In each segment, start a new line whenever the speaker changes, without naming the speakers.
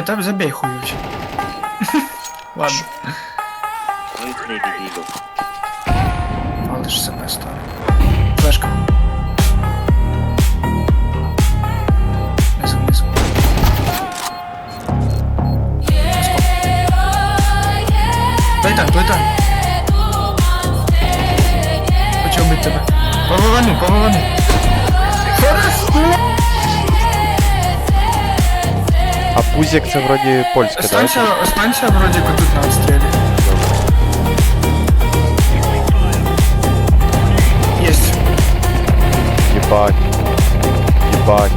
Не, там забей хуючий. Ладно,
Ну і не дебілю.
палиш себе сторону. Флешка. Внизу, внизу. Той там, той там. Хочу вбити тебе. Повивани, повивани.
А пузик це вроді польське, да?
Останься, останься вроде как тут на отстреле. Есть.
Єбать. Єбать.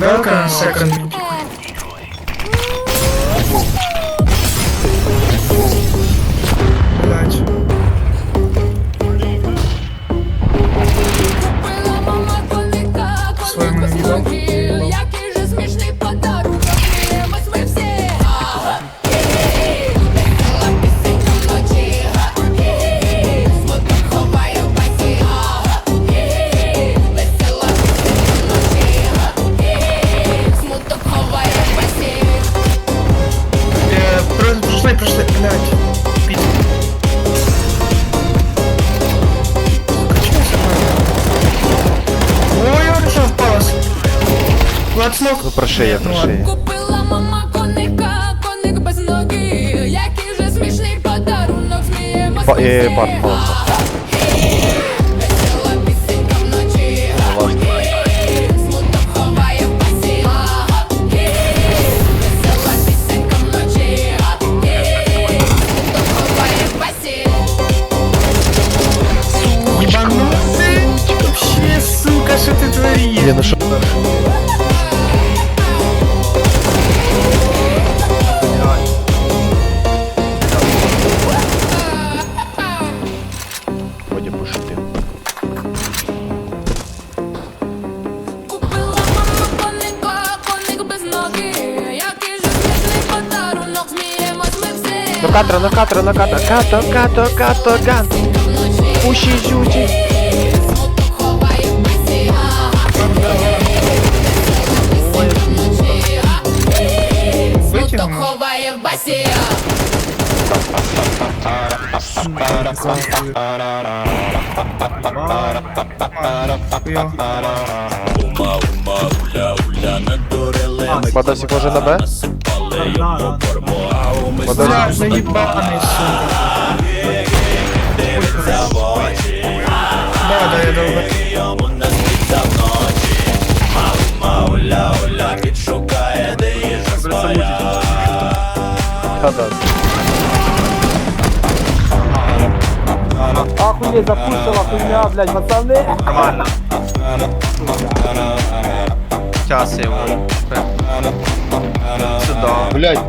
Welcome second. Влад смог.
Ну прошиє, прошиє.
Купила мама коника, коник без ноги. Який же смішний подарунок, сміємось
Па-
ми
е,
всі.
парт паласа.
Весела пісенька вночі, смуток ховає в басі. Весела пісенька вночі, смуток ховає в басі.
Ебанутый. Вообще, сука, что ты творишь?
Блін, ну що? катра, ну катра, ну катра. Като, като, като, ган.
Вночі.
Уші, жучі.
Смуток ховає в басі. Смуток ховає в басі.
Бадосик може на Б? Бадосик.
Бля, заебанный, сука. Да, да, я долго.
Та-да.
Охуеть, запустила хуйня, блядь, пацаны.
Сейчас его.
блядь.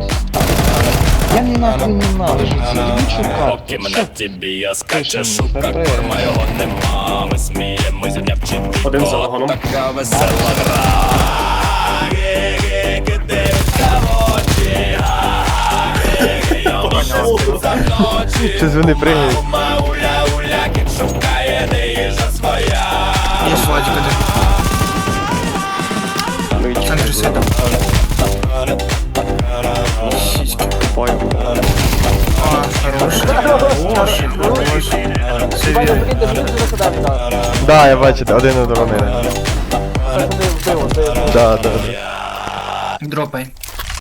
Я не нахуй не надо,
що мене тобі я скаче, шука, корма його нема. Ми сміємося дня в.
Один за вагоном.
Така весела гра.
Щось вони пригають.
Уля, уля, кіт шукає, де їжа своя.
Я свадьба, Сиськи. А, хороший. Хороший, хороший.
Ваня,
Север.
блин, ты блин, сюда, сюда.
Да, я бачу, один одного.
Пацаны, вбив, вбив.
Да, да, да.
Дропай.